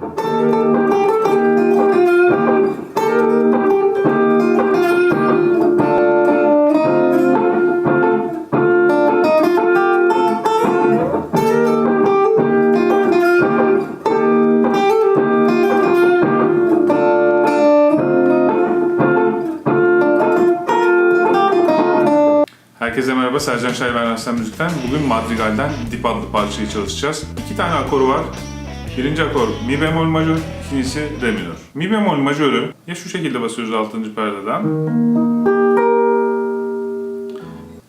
Herkese merhaba, Sercan Şahin ben Arslan Müzik'ten. Bugün Madrigal'den Dip adlı parçayı çalışacağız. İki tane akoru var. Birinci akor Mi bemol majör, ikincisi Re minör. Mi bemol majörü ya şu şekilde basıyoruz 6. perdeden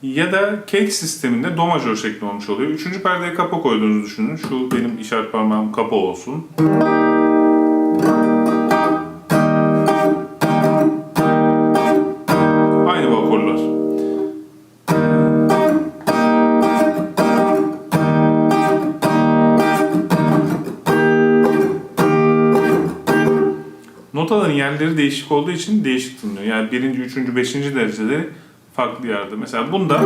ya da cake sisteminde do majör şekli olmuş oluyor. Üçüncü perdeye kapa koyduğunuzu düşünün. Şu benim işaret parmağım kapa olsun. Notaların yerleri değişik olduğu için değişik tınlıyor. Yani birinci, üçüncü, beşinci dereceleri farklı yerde. Mesela bunda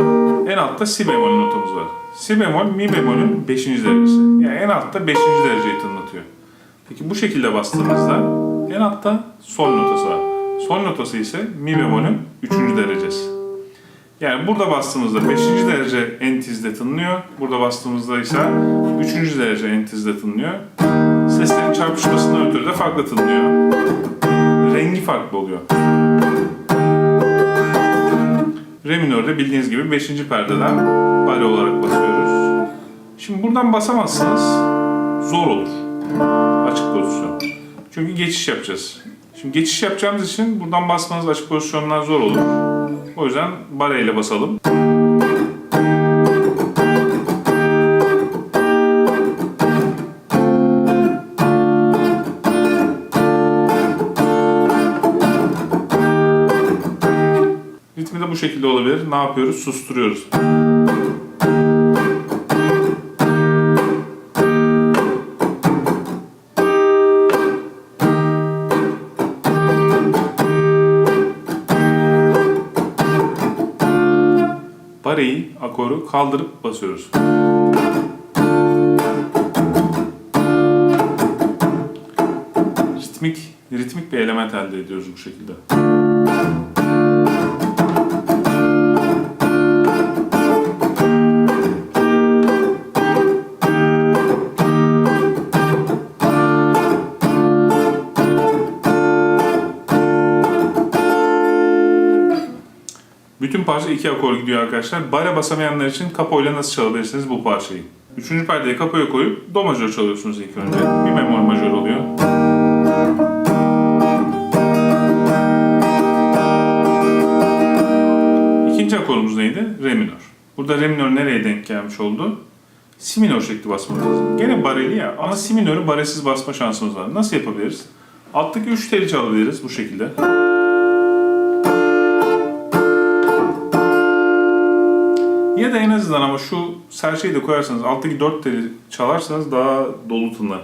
en altta si bemol notamız var. Si bemol mi bemolün beşinci derecesi. Yani en altta beşinci dereceyi tınlatıyor. Peki bu şekilde bastığımızda en altta sol notası var. Sol notası ise mi bemolün üçüncü derecesi. Yani burada bastığımızda 5. derece entizde tınlıyor. Burada bastığımızda ise 3. derece entizde tınlıyor. Seslerin çarpışmasından ötürü de farklı tınlıyor. Rengi farklı oluyor. Re minörde bildiğiniz gibi 5. perdeden bale olarak basıyoruz. Şimdi buradan basamazsanız zor olur. Açık pozisyon. Çünkü geçiş yapacağız. Şimdi geçiş yapacağımız için buradan basmanız açık pozisyonlar zor olur. O yüzden bale ile basalım. Ritmi de bu şekilde olabilir. Ne yapıyoruz? Susturuyoruz. Akoru kaldırıp basıyoruz. Ritmik, ritmik bir element elde ediyoruz bu şekilde. Parça iki akor gidiyor arkadaşlar. Bare basamayanlar için kapoyla nasıl çalabilirsiniz bu parçayı? Üçüncü perdeye kapoya koyup do majör çalıyorsunuz ilk önce. Bir bemol majör oluyor. İkinci akorumuz neydi? Re minör. Burada re minör nereye denk gelmiş oldu? Si minör şekli basmamız. Gene bareli ya ama si minörü baresiz basma şansımız var. Nasıl yapabiliriz? Alttaki üç teli çalabiliriz bu şekilde. Azından ama şu serçeyi de koyarsanız alttaki dört teli çalarsanız daha dolu tınlar.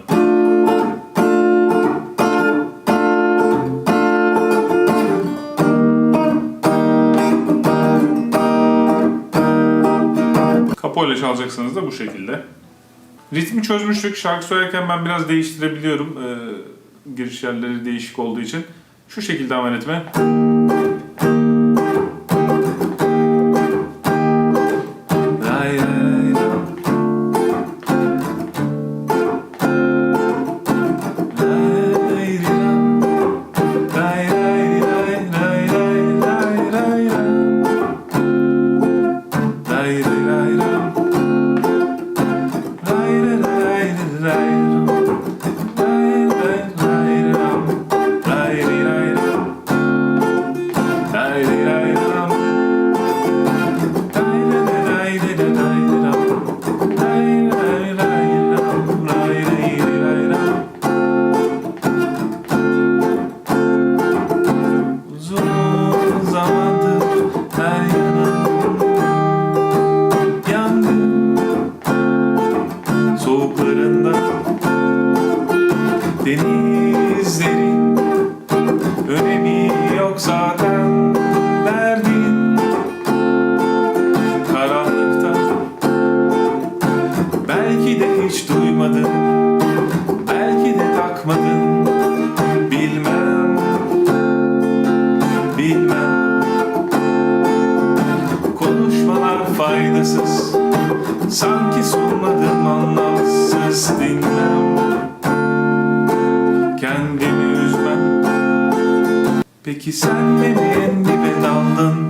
Kapoyla çalacaksanız da bu şekilde. Ritmi çözmüştük. Şarkı söylerken ben biraz değiştirebiliyorum. Ee, giriş yerleri değişik olduğu için. Şu şekilde hemen etme. Sanki sormadım anlamsız dinlem. Kendimi üzmem. Peki sen mi endime daldın.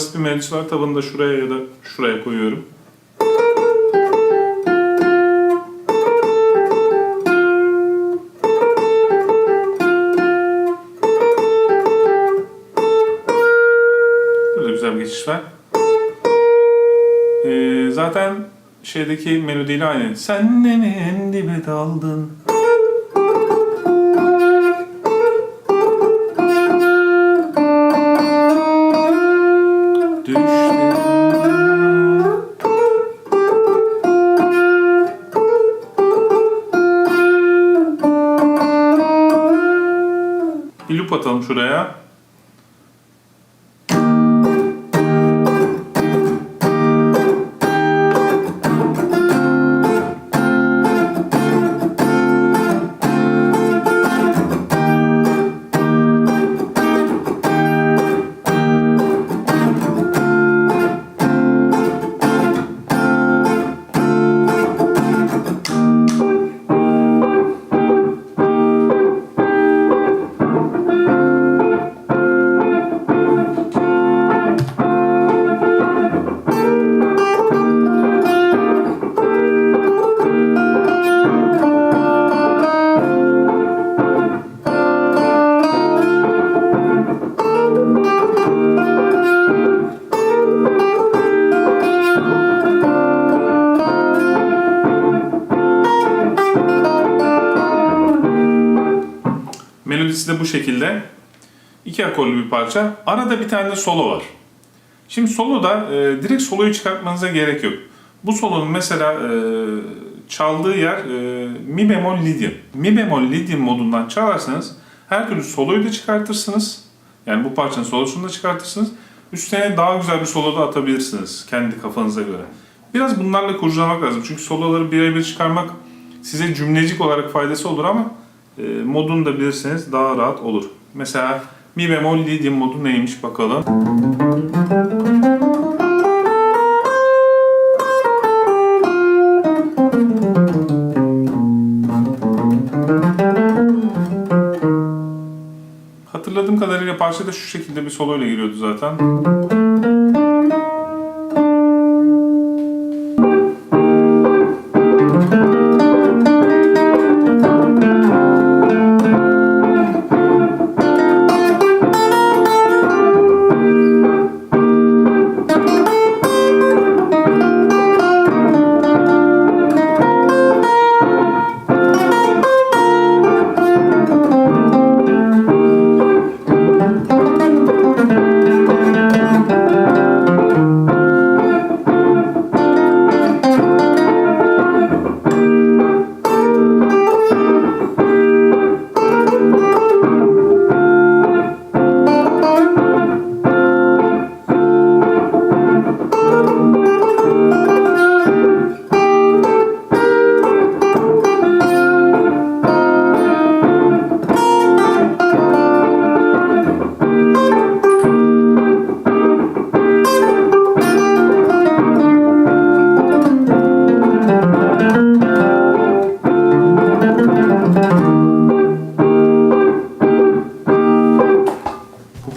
Basit bir melodisi var. Tabanını da şuraya ya da şuraya koyuyorum. Burada güzel bir geçiş var. Ee, zaten şeydeki melodiyle aynı. Sen de mi en dibe daldın? Bir loop atalım şuraya. Bu şekilde. İki akorlu bir parça. Arada bir tane de solo var. Şimdi soloda e, direkt soloyu çıkartmanıza gerek yok. Bu solonun mesela e, çaldığı yer e, mi bemol lidyum. Mi bemol lidyum modundan çalarsanız her türlü soloyu da çıkartırsınız. Yani bu parçanın solosunu da çıkartırsınız. Üstüne daha güzel bir solo da atabilirsiniz kendi kafanıza göre. Biraz bunlarla kurcalamak lazım. Çünkü soloları birebir çıkarmak size cümlecik olarak faydası olur ama modunu da bilirseniz daha rahat olur. Mesela mi bemol lidyum modu neymiş bakalım. Hatırladığım kadarıyla parçada şu şekilde bir solo ile giriyordu zaten.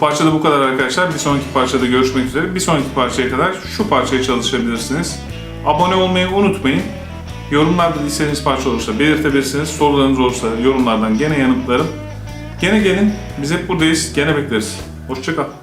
Parçada bu kadar arkadaşlar. Bir sonraki parçada görüşmek üzere. Bir sonraki parçaya kadar şu parçayı çalışabilirsiniz. Abone olmayı unutmayın. Yorumlarda istediğiniz parça olursa belirtebilirsiniz. Sorularınız olursa yorumlardan gene yanıtlarım. Gene gelin. Biz hep buradayız. Gene bekleriz. Hoşçakal.